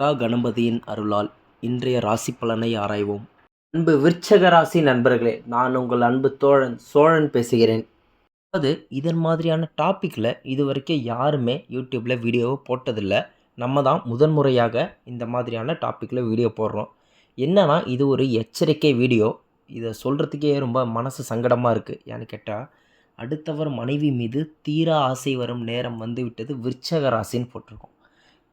கா கணபதியின் அருளால் இன்றைய ராசி பலனை ஆராய்வோம். அன்பு விருச்சக ராசி நண்பர்களே நான் உங்கள் அன்பு தோழன் சோழன் பேசுகிறேன். அதாவது இதன் மாதிரியான டாப்பிக்கில் இது வரைக்கும் யாருமே யூடியூப்பில் வீடியோவை போட்டதில்லை. நம்ம தான் முதன்முறையாக இந்த மாதிரியான டாப்பிக்கில் வீடியோ போடுறோம். என்னன்னா இது ஒரு எச்சரிக்கை வீடியோ. இதை சொல்கிறதுக்கே ரொம்ப மனசு சங்கடமாக இருக்குது ஏன்னு கேட்டால் அடுத்தவர் மனைவி மீது தீரா ஆசை வரும் நேரம் வந்து விட்டது விருச்சக ராசின்னு போட்டிருக்கோம்.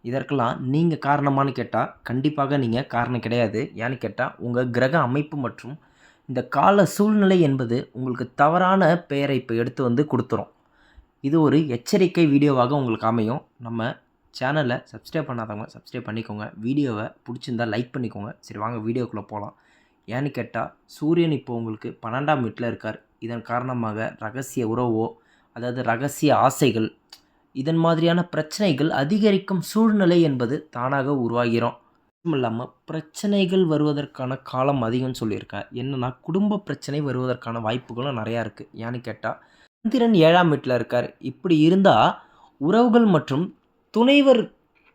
இதற்கெல்லாம் நீங்கள் காரணமானு கேட்டால் கண்டிப்பாக நீங்கள் காரணம் கிடையாது. ஏன்னு கேட்டால் உங்கள் கிரக அமைப்பு மற்றும் இந்த கால சூழ்நிலை என்பது உங்களுக்கு தவறான பெயரை இப்போ எடுத்து வந்து கொடுத்துரும். இது ஒரு எச்சரிக்கை வீடியோவாக உங்களுக்கு அமையும். நம்ம சேனலை சப்ஸ்கிரைப் பண்ணாதவங்க சப்ஸ்கிரைப் பண்ணிக்கோங்க. வீடியோவை பிடிச்சிருந்தா லைக் பண்ணிக்கோங்க. சரி வாங்க வீடியோக்குள்ளே போகலாம் ஏன்னு கேட்டால் சூரியன் இப்போ உங்களுக்கு பன்னெண்டாம் வீட்டில் இருக்கார். இதன் காரணமாக ரகசிய உறவோ அதாவது ரகசிய ஆசைகள் இதன் மாதிரியான பிரச்சனைகள் அதிகரிக்கும் சூழ்நிலை என்பது தானாக உருவாகிறோம். மட்டும் இல்லாமல் பிரச்சனைகள் வருவதற்கான காலம் அதிகம்னு சொல்லியிருக்கேன் என்னென்னா குடும்ப பிரச்சனை வருவதற்கான வாய்ப்புகளும் நிறையா இருக்குது ஏன்னு கேட்டால் சந்திரன் ஏழாம் வீட்டில் இருக்கார். இப்படி இருந்தால் உறவுகள் மற்றும் துணைவர்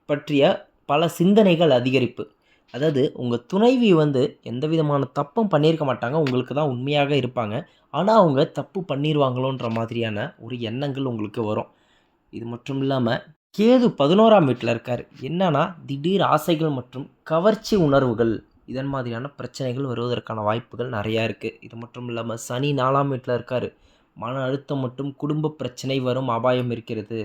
பற்றிய பல சிந்தனைகள் அதிகரிப்பு. அதாவது உங்கள் துணைவி வந்து எந்த விதமான தப்பும் பண்ணியிருக்க மாட்டாங்க. உங்களுக்கு தான் உண்மையாக இருப்பாங்க. ஆனால் அவங்க தப்பு பண்ணிடுவாங்களோன்ற மாதிரியான ஒரு எண்ணங்கள் உங்களுக்கு வரும். இது மட்டும் இல்லாமல் கேது பதினோராம் வீட்டில் இருக்கார். என்னன்னா திடீர் ஆசைகள் மற்றும் கவர்ச்சி உணர்வுகள் இதன் மாதிரியான பிரச்சனைகள் வருவதற்கான வாய்ப்புகள் நிறையா இருக்குது இது மட்டும் இல்லாமல் சனி நாலாம் வீட்டில் இருக்கார். மன அழுத்தம் மற்றும் குடும்ப பிரச்சனை வரும் அபாயம் இருக்கிறது.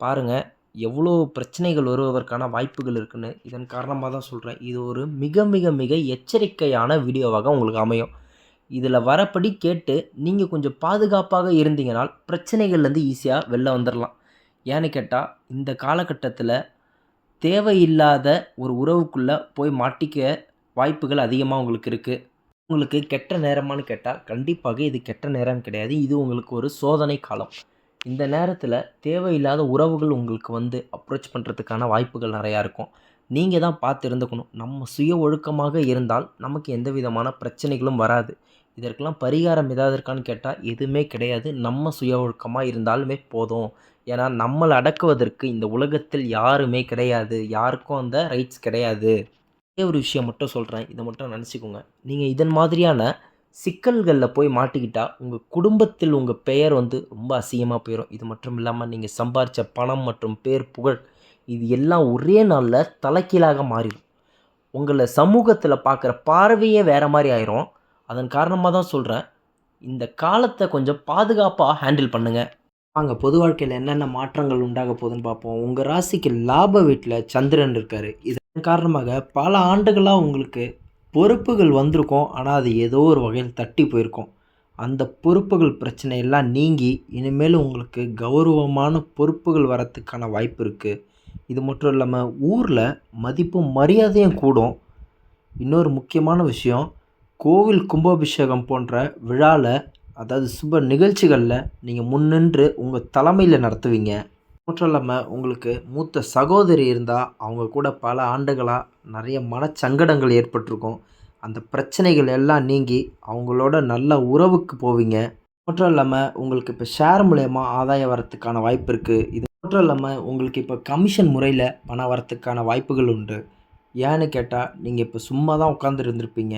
பாருங்கள் எவ்வளோ பிரச்சனைகள் வருவதற்கான வாய்ப்புகள் இருக்குன்னு இதன் காரணமாக தான் சொல்கிறேன் இது ஒரு மிக மிக மிக எச்சரிக்கையான வீடியோவாக உங்களுக்கு அமையும். இதில் வரப்படி கேட்டு நீங்கள் கொஞ்சம் பாதுகாப்பாக இருந்தீங்கனால் பிரச்சனைகள்லேருந்து ஈஸியாக வெளில வந்துடலாம் ஏன்னு கேட்டால் இந்த காலகட்டத்தில் தேவையில்லாத ஒரு உறவுக்குள்ளே போய் மாட்டிக்க வாய்ப்புகள் அதிகமாக உங்களுக்கு இருக்குது உங்களுக்கு கெட்ட நேரமானு கேட்டால் கண்டிப்பாக இது கெட்ட நேரம் கிடையாது. இது உங்களுக்கு ஒரு சோதனை காலம். இந்த நேரத்தில் தேவையில்லாத உறவுகள் உங்களுக்கு வந்து அப்ரோச் பண்ணுறதுக்கான வாய்ப்புகள் நிறையா இருக்கும். நீங்கள் தான் பார்த்து இருந்துக்கணும். நம்ம சுய ஒழுக்கமாக இருந்தால் நமக்கு எந்த விதமான பிரச்சனைகளும் வராது. இதற்கெல்லாம் பரிகாரம் ஏதாவது இருக்கான்னு கேட்டால் எதுவுமே கிடையாது. நம்ம சுய ஒழுக்கமாக இருந்தாலுமே போதும். ஏன்னா நம்மளை அடக்குவதற்கு இந்த உலகத்தில் யாருமே கிடையாது. யாருக்கும் அந்த ரைட்ஸ் கிடையாது. ஒரே ஒரு விஷயம் மட்டும் சொல்கிறேன் இதை மட்டும் நினச்சிக்கோங்க. நீங்கள் இதன் மாதிரியான சிக்கல்களில் போய் மாட்டிக்கிட்டால் உங்கள் குடும்பத்தில் உங்கள் பெயர் வந்து ரொம்ப அசிங்கமாக போயிடும் இது மட்டும் இல்லாமல் நீங்கள் சம்பாரித்த பணம் மற்றும் பேர் புகழ் இது எல்லாம் ஒரே நாளில் தலைக்கீழாக மாறிடும் உங்களை சமூகத்தில் பார்க்குற பார்வையே வேறு மாதிரி ஆயிரும். அதன் காரணமாக தான் சொல்கிறேன் இந்த காலத்தை கொஞ்சம் பாதுகாப்பாக ஹேண்டில் பண்ணுங்கள் வாங்க பொது வாழ்க்கையில் என்னென்ன மாற்றங்கள் உண்டாக போகுதுன்னு பார்ப்போம். உங்கள் ராசிக்கு லாப வீட்டில் சந்திரன் இருக்கார். இதன் காரணமாக பல ஆண்டுகளாக உங்களுக்கு பொறுப்புகள் வந்திருக்கும். ஆனால் அது ஏதோ ஒரு வகையில் தட்டி போயிருக்கும். அந்த பொறுப்புகள் பிரச்சனை எல்லாம் நீங்கி இனிமேல் உங்களுக்கு கௌரவமான பொறுப்புகள் வரத்துக்கான வாய்ப்பு இருக்குது இது மட்டும் இல்லாமல் ஊரில் மதிப்பும் மரியாதையும் கூடும். இன்னொரு முக்கியமான விஷயம் கோவில் கும்பாபிஷேகம் போன்ற விழாவில் அதாவது சுப நிகழ்ச்சிகளில் நீங்கள் முன்னின்று உங்கள் தலைமையில் நடத்துவீங்க. மட்டும் இல்லாமல் உங்களுக்கு மூத்த சகோதரி இருந்தால் அவங்க கூட பல ஆண்டுகளாக நிறைய மனச்சங்கடங்கள் ஏற்பட்டிருக்கும். அந்த பிரச்சனைகள் எல்லாம் நீங்கி அவங்களோட நல்ல உறவுக்கு போவீங்க. மட்டும் இல்லாமல் உங்களுக்கு இப்போ ஷேர் மூலயமா ஆதாயம் வரத்துக்கான வாய்ப்பு இருக்குது இது மட்டும் இல்லாமல் உங்களுக்கு இப்போ கமிஷன் முறையில் பணம் வரத்துக்கான வாய்ப்புகள் உண்டு. ஏன்னு கேட்டால் நீங்கள் இப்போ சும்மா தான் உட்காந்துருந்துருப்பீங்க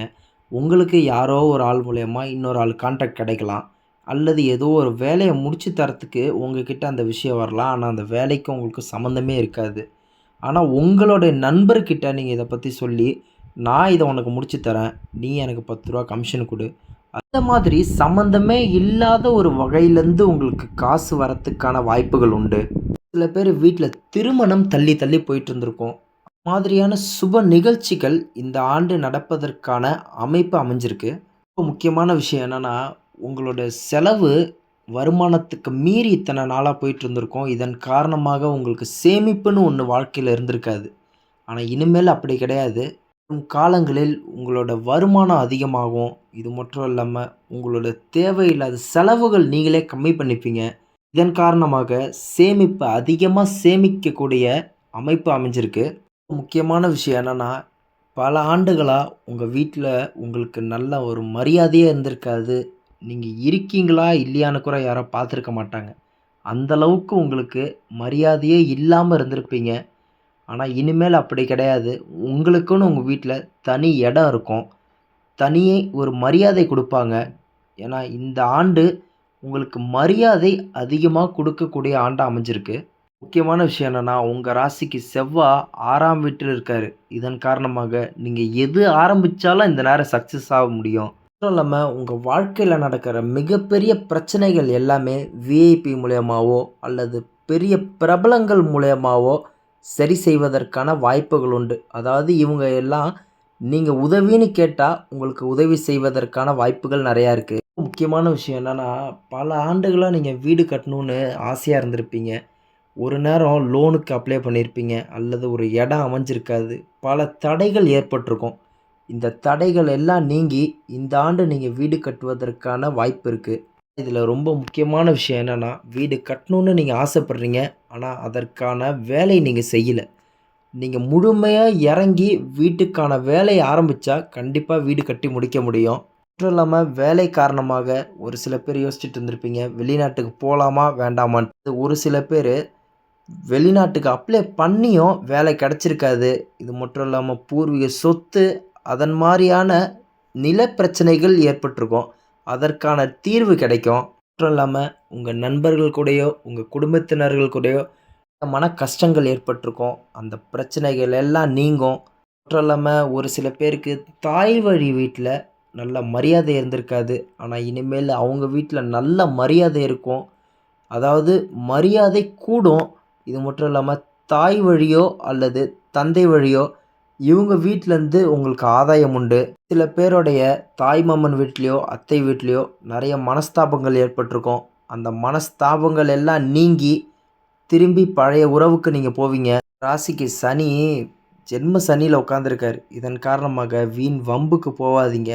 உங்களுக்கு யாரோ ஒரு ஆள் மூலயமா இன்னொரு ஆள் கான்டாக்ட் கிடைக்கலாம். அல்லது ஏதோ ஒரு வேலையை முடித்து தரத்துக்கு உங்ககிட்ட அந்த விஷயம் வரலாம். ஆனால் அந்த வேலைக்கு உங்களுக்கு சம்மந்தமே இருக்காது. ஆனால் உங்களுடைய நண்பர்கிட்ட நீங்கள் இதை பற்றி சொல்லி நான் இதை உனக்கு முடிச்சு தரேன். நீ எனக்கு பத்து ரூபா கமிஷன் கொடு. அந்த மாதிரி சம்மந்தமே இல்லாத ஒரு வகையிலேருந்து உங்களுக்கு காசு வரத்துக்கான வாய்ப்புகள் உண்டு. சில பேர் வீட்டில் திருமணம் தள்ளி தள்ளி போயிட்டு இருந்திருக்கோம். மாதிரியான சுப நிகழ்ச்சிகள் இந்த ஆண்டு நடப்பதற்கான அமைப்பு அமைஞ்சிருக்கு. இப்போ முக்கியமான விஷயம் என்னென்னா உங்களோட செலவு வருமானத்துக்கு மீறி இத்தனை நாளாக போயிட்டு இருந்திருக்கோம் இதன் காரணமாக உங்களுக்கு சேமிப்புன்னு ஒன்று வாழ்க்கையில் இருந்திருக்காது. ஆனால் இனிமேல் அப்படி கிடையாது. காலங்களில் உங்களோட வருமானம் அதிகமாகும். இது மட்டும் இல்லாமல் உங்களோட தேவையில்லாத செலவுகள் நீங்களே கம்மி பண்ணிப்பீங்க. இதன் காரணமாக சேமிப்பு அதிகமாக சேமிக்கக்கூடிய அமைப்பு அமைஞ்சிருக்கு. முக்கியமான விஷயம் என்னென்னா பல ஆண்டுகளாக உங்கள் வீட்டில் உங்களுக்கு நல்ல ஒரு மரியாதையே இருந்திருக்காது. நீங்கள் இருக்கீங்களா இல்லையான்னு கூட யாரோ பார்த்துருக்க மாட்டாங்க. அந்தளவுக்கு உங்களுக்கு மரியாதையே இல்லாமல் இருந்திருப்பீங்க. ஆனால் இனிமேல் அப்படி கிடையாது. உங்களுக்குன்னு உங்கள் வீட்டில் தனி இடம் இருக்கும். தனியே ஒரு மரியாதை கொடுப்பாங்க. ஏன்னா இந்த ஆண்டு உங்களுக்கு மரியாதை அதிகமாக கொடுக்கக்கூடிய ஆண்டாக அமைஞ்சிருக்கு. முக்கியமான விஷயம் என்னென்னா உங்கள் ராசிக்கு செவ்வாய் ஆறாம் வீட்டில் இருக்கார். இதன் காரணமாக நீங்கள் எது ஆரம்பித்தாலும் இந்த நேரம் சக்ஸஸ் ஆக முடியும். மட்டும் இல்லாமல் உங்கள் வாழ்க்கையில் நடக்கிற மிகப்பெரிய பிரச்சனைகள் எல்லாமே விஐபி மூலயமாவோ அல்லது பெரிய பிரபலங்கள் மூலயமாவோ சரி செய்வதற்கான வாய்ப்புகள் உண்டு. அதாவது இவங்க எல்லாம் நீங்கள் உதவின்னு கேட்டால் உங்களுக்கு உதவி செய்வதற்கான வாய்ப்புகள் நிறையா இருக்குது முக்கியமான விஷயம் என்னென்னா பல ஆண்டுகளாக நீங்கள் வீடு கட்டணுன்னு ஆசையாக இருந்திருப்பீங்க. ஒரு நேரம் லோனுக்கு அப்ளை பண்ணியிருப்பீங்க அல்லது ஒரு இடம் அமைஞ்சிருக்காது. பல தடைகள் ஏற்பட்டிருக்கும். இந்த தடைகள் எல்லாம் நீங்கி இந்த ஆண்டு நீங்கள் வீடு கட்டுவதற்கான வாய்ப்பு இருக்குது இதில் ரொம்ப முக்கியமான விஷயம் என்னென்னா வீடு கட்டணுன்னு நீங்கள் ஆசைப்பட்றீங்க ஆனால் அதற்கான வேலை நீங்கள் செய்யலை. நீங்கள் முழுமையாக இறங்கி வீட்டுக்கான வேலையை ஆரம்பித்தா கண்டிப்பாக வீடு கட்டி முடிக்க முடியும். மட்டும் இல்லாமல் வேலை காரணமாக ஒரு சில பேர் யோசிச்சுட்டு இருந்திருப்பீங்க வெளிநாட்டுக்கு போகலாமா வேண்டாமான்ட்டு. ஒரு சில பேர் வெளிநாட்டுக்கு அப்ளை பண்ணியும் வேலை கிடச்சிருக்காது. இது மட்டும் இல்லாமல் பூர்வீக சொத்து அதன் மாதிரியான நில பிரச்சனைகள் ஏற்பட்டிருக்கும். அதற்கான தீர்வு கிடைக்கும். மட்டும் இல்லாமல் உங்கள் நண்பர்கள் கூடயோ உங்கள் குடும்பத்தினர்கள் கூடயோ மன கஷ்டங்கள் ஏற்பட்டிருக்கும். அந்த பிரச்சனைகள் எல்லாம் நீங்கும். மட்டும் இல்லாமல் ஒரு சில பேருக்கு தாய் வழி வீட்டில் நல்ல மரியாதை இருந்திருக்காது. ஆனால் இனிமேல் அவங்க வீட்டில் நல்ல மரியாதை இருக்கும். அதாவது மரியாதை கூடும். இது மட்டும் இல்லாமல் தாய் வழியோ அல்லது தந்தை வழியோ இவங்க வீட்டிலேருந்து உங்களுக்கு ஆதாயம் உண்டு. சில பேருடைய தாய் மாமன் வீட்லேயோ அத்தை வீட்லேயோ நிறைய மனஸ்தாபங்கள் ஏற்பட்டிருக்கும். அந்த மனஸ்தாபங்கள் எல்லாம் நீங்கி திரும்பி பழைய உறவுக்கு நீங்கள் போவீங்க. ராசிக்கு சனி ஜென்ம சனியில் உட்காந்துருக்கார் இதன் காரணமாக வீண் வம்புக்கு போகாதீங்க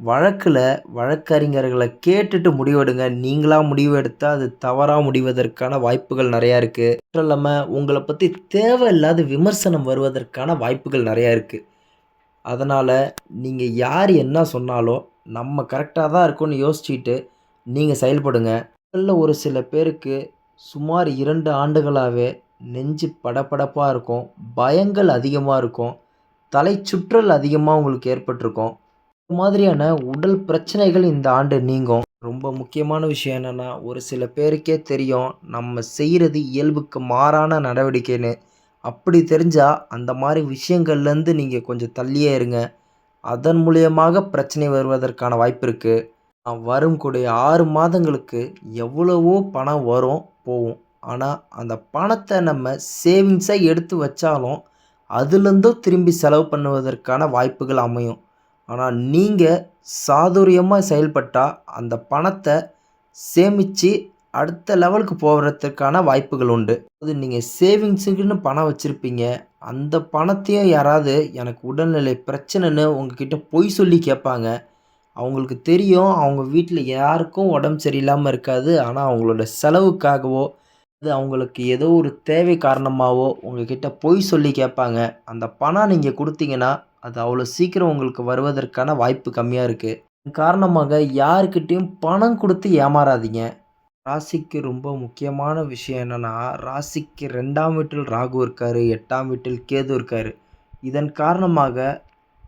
வழக்கில் வழக்கறிஞர்களை கேட்டுட்டு முடிவெடுங்க. நீங்களாக முடிவு எடுத்தால் அது தவறாக முடிவதற்கான வாய்ப்புகள் நிறையா இருக்குது மட்டும் இல்லாமல் உங்களை பற்றி தேவையில்லாத விமர்சனம் வருவதற்கான வாய்ப்புகள் நிறையா இருக்குது அதனால் நீங்கள் யார் என்ன சொன்னாலும் நம்ம கரெக்டாக தான் இருக்கும்னு யோசிச்சுட்டு நீங்கள் செயல்படுங்க. முதல்ல ஒரு சில பேருக்கு சுமார் இரண்டு ஆண்டுகளாகவே நெஞ்சு படபடப்பாக இருக்கும். பயங்கள் அதிகமாக இருக்கும். தலை சுற்றல் அதிகமாக உங்களுக்கு ஏற்பட்டிருக்கும். மாதிரியான உடல் பிரச்சனைகள் இந்த ஆண்டு நீங்கும். ரொம்ப முக்கியமான விஷயம் என்னென்னா ஒரு சில பேருக்கே தெரியும் நம்ம செய்கிறது இயல்புக்கு மாறான நடவடிக்கைன்னு. அப்படி தெரிஞ்சால் அந்த மாதிரி விஷயங்கள்லேருந்து நீங்கள் கொஞ்சம் தள்ளியே இருங்க. அதன் மூலியமாக பிரச்சனை வருவதற்கான வாய்ப்பு இருக்குது வரும் கூடிய ஆறு மாதங்களுக்கு எவ்வளவோ பணம் வரும் போகும். ஆனால் அந்த பணத்தை நம்ம சேவிங்ஸாக எடுத்து வச்சாலும் அதுலேருந்தும் திரும்பி செலவு பண்ணுவதற்கான வாய்ப்புகள் அமையும். ஆனால் நீங்கள் சாதுரியமாக செயல்பட்டால் அந்த பணத்தை சேமித்து அடுத்த லெவலுக்கு போகிறதுக்கான வாய்ப்புகள் உண்டு. அது நீங்கள் சேவிங்ஸுக்குன்னு பணம் வச்சுருப்பீங்க. அந்த பணத்தையும் யாராவது எனக்கு உடல்நிலை பிரச்சனைன்னு உங்ககிட்ட பொய் சொல்லி கேட்பாங்க. அவங்களுக்கு தெரியும். அவங்க வீட்டில் யாருக்கும் உடம்பு சரியில்லாமல் இருக்காது. ஆனால் அவங்களோட செலவுக்காகவோ அது அவங்களுக்கு ஏதோ ஒரு தேவை காரணமாகவோ உங்ககிட்ட பொய் சொல்லி கேட்பாங்க. அந்த பணம் நீங்கள் கொடுத்தீங்கன்னா அது அவ்வளோ சீக்கிரம் உங்களுக்கு வருவதற்கான வாய்ப்பு கம்மியாக இருக்குது காரணமாக யாருக்கிட்டேயும் பணம் கொடுத்து ஏமாறாதீங்க. ராசிக்கு ரொம்ப முக்கியமான விஷயம் என்னென்னா ராசிக்கு ரெண்டாம் வீட்டில் ராகு இருக்கார் எட்டாம் வீட்டில் கேது இருக்கார். இதன் காரணமாக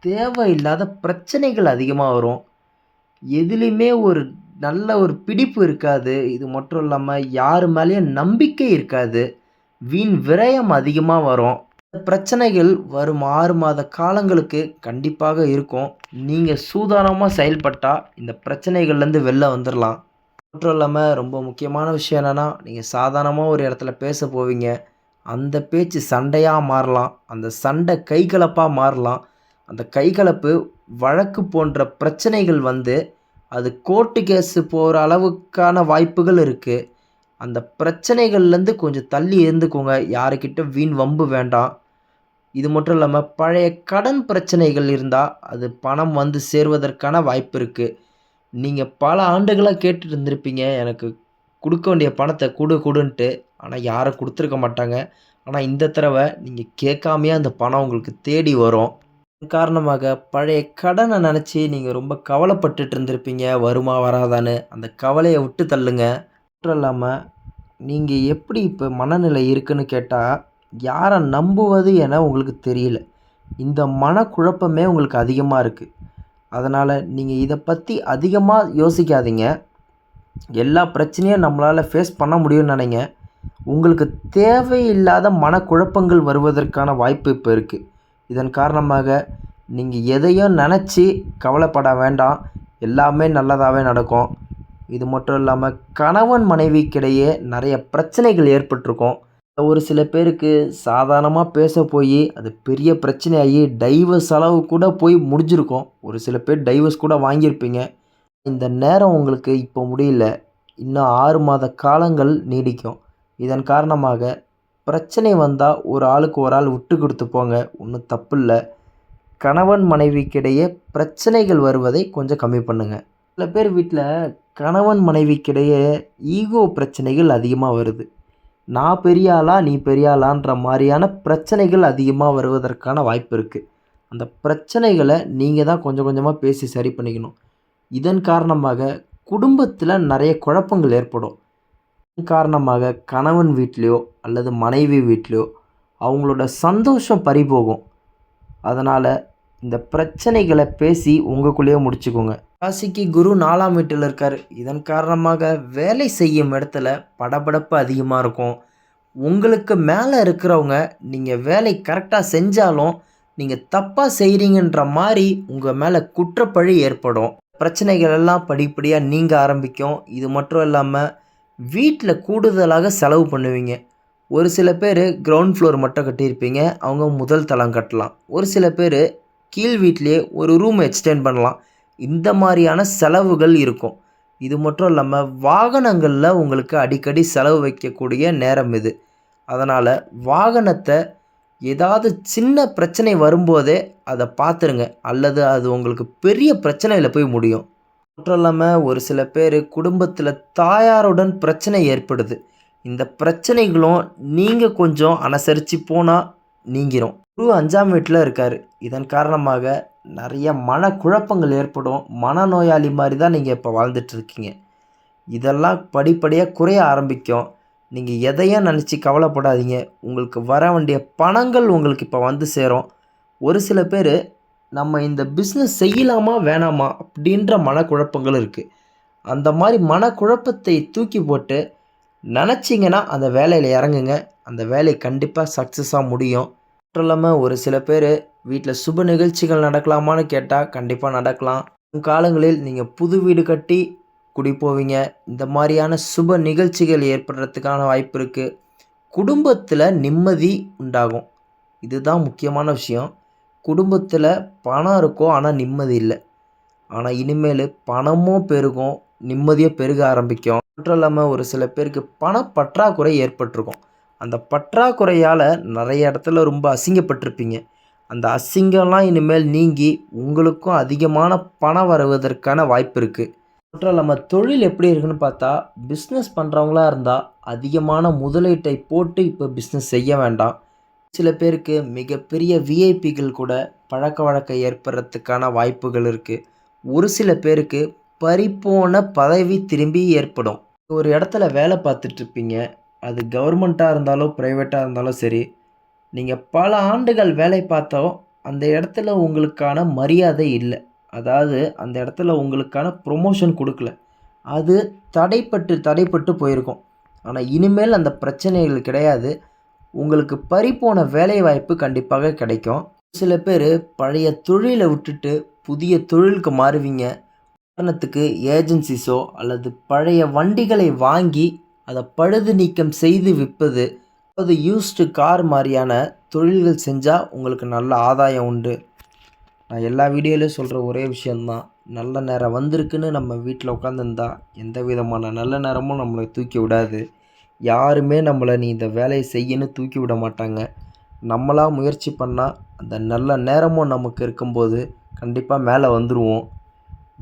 தேவையில்லாத பிரச்சனைகள் அதிகமாக வரும். எதுலேயுமே ஒரு நல்ல ஒரு பிடிப்பு இருக்காது. இது மட்டும் இல்லாமல் யார் மேலேயும் நம்பிக்கை இருக்காது. வீண் விரயம் அதிகமாக வரும். பிரச்சனைகள் வரும் ஆறு மாத காலங்களுக்கு கண்டிப்பாக இருக்கும். நீங்கள் சூதானமாக செயல்பட்டால் இந்த பிரச்சனைகள்லேருந்து வெளில வந்துடலாம் மட்டும் இல்லாமல் ரொம்ப முக்கியமான விஷயம் என்னென்னா நீங்கள் சாதாரணமாக ஒரு இடத்துல பேச போவீங்க. அந்த பேச்சு சண்டையாக மாறலாம். அந்த சண்டை கைகலப்பாக மாறலாம். அந்த கைகலப்பு வழக்கு போன்ற பிரச்சனைகள் வந்து அது கோர்ட்டு கேஸு போகிற அளவுக்கான வாய்ப்புகள் இருக்குது அந்த பிரச்சனைகள்லேருந்து கொஞ்சம் தள்ளி இருந்துக்கோங்க. யாருக்கிட்ட வீண் வம்பு வேண்டாம். இது மட்டும் இல்லாமல் பழைய கடன் பிரச்சனைகள் இருந்தால் அது பணம் வந்து சேருவதற்கான வாய்ப்பு இருக்குது நீங்கள் பல ஆண்டுகளாக கேட்டுட்டு இருந்திருப்பீங்க. எனக்கு கொடுக்க வேண்டிய பணத்தை கொடு கொடுன்ட்டு. ஆனால் யாரும் கொடுத்துருக்க மாட்டாங்க. ஆனால் இந்த தடவை நீங்கள் கேட்காமையே அந்த பணம் உங்களுக்கு தேடி வரும். காரணமாக பழைய கடனை நினச்சி நீங்கள் ரொம்ப கவலைப்பட்டுட்டு இருந்திருப்பீங்க. வருமா வராதான்னு. அந்த கவலையை விட்டு தள்ளுங்க. மட்டும் இல்லாமல் நீங்கள் எப்படி இப்போ மனநிலை இருக்குன்னு கேட்டால் யாரை நம்புவது என உங்களுக்கு தெரியல. இந்த மனக்குழப்பமே உங்களுக்கு அதிகமாக இருக்குது அதனால் நீங்கள் இதை பற்றி அதிகமாக யோசிக்காதீங்க. எல்லா பிரச்சனையும் நம்மளால் ஃபேஸ் பண்ண முடியும்னு நினைங்க. உங்களுக்கு தேவையில்லாத மனக்குழப்பங்கள் வருவதற்கான வாய்ப்பு இப்போ இருக்குது இதன் காரணமாக நீங்கள் எதையும் நினச்சி கவலைப்பட வேண்டாம். எல்லாமே நல்லதாகவே நடக்கும். இது மட்டும் இல்லாமல் கணவன் மனைவிக்கிடையே நிறைய பிரச்சனைகள் ஏற்பட்டிருக்கும். ஒரு சில பேருக்கு சாதாரணமாக பேச போய் அது பெரிய பிரச்சனையாகி டைவர்ஸ் அளவு கூட போய் முடிஞ்சிருக்கும். ஒரு சில பேர் டைவர்ஸ் கூட வாங்கியிருப்பீங்க. இந்த நேரம் உங்களுக்கு இப்போ முடியல. இன்னும் ஆறு மாத காலங்கள் நீடிக்கும். இதன் காரணமாக பிரச்சனை வந்தால் ஒரு ஆளுக்கு ஒரு ஆள் விட்டு கொடுத்து போங்க. ஒன்றும் தப்பு இல்லை கணவன் மனைவிக்கிடையே பிரச்சனைகள் வருவதை கொஞ்சம் கம்மி பண்ணுங்கள் சில பேர் வீட்டில் கணவன் மனைவிக்கிடையே ஈகோ பிரச்சனைகள் அதிகமாக வருது. நான் பெரியாளா நீ பெரியாளான்ற மாதிரியான பிரச்சனைகள் அதிகமாக வருவதற்கான வாய்ப்பு இருக்குது அந்த பிரச்சனைகளை நீங்கள் தான் கொஞ்சம் கொஞ்சமாக பேசி சரி பண்ணிக்கணும். இதன் காரணமாக குடும்பத்தில் நிறைய குழப்பங்கள் ஏற்படும். இதன் காரணமாக கணவன் வீட்லேயோ அல்லது மனைவி வீட்லேயோ அவங்களோட சந்தோஷம் பறிபோகும். அதனால் இந்த பிரச்சனைகளை பேசி உங்களுக்குள்ளேயே முடிச்சுக்கோங்க. ராசிக்கு குரு நாலாம் வீட்டில் இருக்கார். இதன் காரணமாக வேலை செய்யும் இடத்துல படபடப்பு அதிகமாக இருக்கும். உங்களுக்கு மேலே இருக்கிறவங்க நீங்கள் வேலை கரெக்டாக செஞ்சாலும் நீங்கள் தப்பாக செய்கிறீங்கன்ற மாதிரி உங்கள் மேலே குற்றப்பழி ஏற்படும். பிரச்சனைகள் எல்லாம் படிப்படியாக நீங்க ஆரம்பிக்கும். இது மட்டும் இல்லாமல் வீட்டில் கூடுதலாக செலவு பண்ணுவீங்க. ஒரு சில பேர் கிரவுண்ட் ஃப்ளோர் மட்டும் கட்டியிருப்பீங்க. அவங்க முதல் தளம் கட்டலாம். ஒரு சில பேர் கீழ் வீட்லேயே ஒரு ரூம் எக்ஸ்டெண்ட் பண்ணலாம். இந்த மாதிரியான செலவுகள் இருக்கும். இது மட்டும் இல்லாமல் வாகனங்களில் உங்களுக்கு அடிக்கடி செலவு வைக்கக்கூடிய நேரம் இது. அதனால் வாகனத்தை ஏதாவது சின்ன பிரச்சனை வரும்போதே அதை பார்த்துருங்க அல்லது அது உங்களுக்கு பெரிய பிரச்சனையில் போய் முடியும். மட்டும் இல்லாமல் ஒரு சில பேர் குடும்பத்தில் தாயாருடன் பிரச்சனை ஏற்படுது. இந்த பிரச்சனைகளும் நீங்கள் கொஞ்சம் அனுசரித்து போனால் நீங்கிரும். குரு அஞ்சாம் வீட்டில் இருக்கார். இதன் காரணமாக நிறைய மனக்குழப்பங்கள் ஏற்படும். மனநோயாளி மாதிரி தான் நீங்கள் இப்போ வாழ்ந்துட்டுருக்கீங்க. இதெல்லாம் படிப்படியாக குறைய ஆரம்பிக்கும். நீங்கள் எதையும் நினச்சி கவலைப்படாதீங்க. உங்களுக்கு வர வேண்டிய பணங்கள் உங்களுக்கு இப்போ வந்து சேரும். ஒரு சில பேர் நம்ம இந்த பிஸ்னஸ் செய்யலாமா வேணாமா? அப்படின்ற மனக்குழப்பங்கள் இருக்குது அந்த மாதிரி மனக்குழப்பத்தை தூக்கி போட்டு நினச்சிங்கன்னா அந்த வேலையில் இறங்குங்க. அந்த வேலை கண்டிப்பாக சக்ஸஸாக முடியும். மட்டும் இல்லாமல் ஒரு சில பேர் வீட்டில் சுப நிகழ்ச்சிகள் நடக்கலாமான்னு கேட்டால் கண்டிப்பாக நடக்கலாம். காலங்களில் நீங்கள் புது வீடு கட்டி குடி போவீங்க. இந்த மாதிரியான சுப நிகழ்ச்சிகள் ஏற்படுறதுக்கான வாய்ப்பு இருக்குது குடும்பத்தில் நிம்மதி உண்டாகும். இதுதான் முக்கியமான விஷயம். குடும்பத்தில் பணம் இருக்கும் ஆனால் நிம்மதி இல்லை. ஆனால் இனிமேல் பணமும் பெருகும் நிம்மதியாக பெருக ஆரம்பிக்கும். மட்டும் இல்லாமல் ஒரு சில பேருக்கு பணப்பற்றாக்குறை ஏற்பட்டிருக்கும். அந்த பற்றாக்குறையால் நிறைய இடத்துல ரொம்ப அசிங்கப்பட்டிருப்பீங்க. அந்த அசிங்கம்லாம் இனிமேல் நீங்கி உங்களுக்கும் அதிகமான பணம் வருவதற்கான வாய்ப்பு இருக்குது மற்றும் நம்ம தொழில் எப்படி இருக்குன்னு பார்த்தா பிஸ்னஸ் பண்ணுறவங்களா இருந்தால் அதிகமான முதலீட்டை போட்டு இப்போ பிஸ்னஸ் செய்ய வேண்டாம். சில பேருக்கு மிகப்பெரிய விஐபிகள் கூட பழக்க வழக்கம் ஏற்படுறதுக்கான வாய்ப்புகள் இருக்குது ஒரு சில பேருக்கு பறிப்போன பதவி திரும்பி ஏற்படும். ஒரு இடத்துல வேலை பார்த்துட்ருப்பீங்க அது கவர்மெண்ட்டாக இருந்தாலும் ப்ரைவேட்டாக இருந்தாலும் சரி நீங்கள் பல ஆண்டுகள் வேலை பார்த்தோம் அந்த இடத்துல உங்களுக்கான மரியாதை இல்லை. அதாவது அந்த இடத்துல உங்களுக்கான ப்ரொமோஷன் கொடுக்கல. அது தடைப்பட்டு தடைப்பட்டு போயிருக்கும். ஆனால் இனிமேல் அந்த பிரச்சனைகள் கிடையாது. உங்களுக்கு பறிப்போன வேலைவாய்ப்பு கண்டிப்பாக கிடைக்கும். சில பேர் பழைய தொழிலை விட்டுட்டு புதிய தொழிலுக்கு மாறுவீங்க. உதாரணத்துக்கு ஏஜென்சிஸோ அல்லது பழைய வண்டிகளை வாங்கி அதை பழுது நீக்கம் செய்து விற்பது அது யூஸ்டு கார் மாதிரியான தொழில்கள் செஞ்சால் உங்களுக்கு நல்ல ஆதாயம் உண்டு. நான் எல்லா வீடியோலையும் சொல்கிற ஒரே விஷயந்தான் நல்ல நேரம் வந்திருக்குன்னு நம்ம வீட்டில் உட்காந்துருந்தா எந்த விதமான நல்ல நேரமும் நம்மளை தூக்கி விடாது. யாருமே நம்மளை நீ இந்த வேலையை செய்யன்னு தூக்கி விட மாட்டாங்க. நம்மளாக முயற்சி பண்ணால் அந்த நல்ல நேரமும் நமக்கு இருக்கும்போது கண்டிப்பாக மேலே வந்துடுவோம்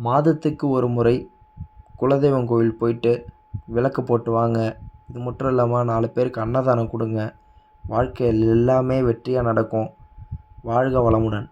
மாதத்துக்கு ஒரு முறை குலதெய்வம் கோவில் போயிட்டு விளக்கு போட்டு வாங்க. இது மட்டும் இல்லாமல் நாலு பேருக்கு அன்னதானம் கொடுங்க. வாழ்க்கையில் எல்லாமே வெற்றியாக நடக்கும். வாழ்க வளமுடன்.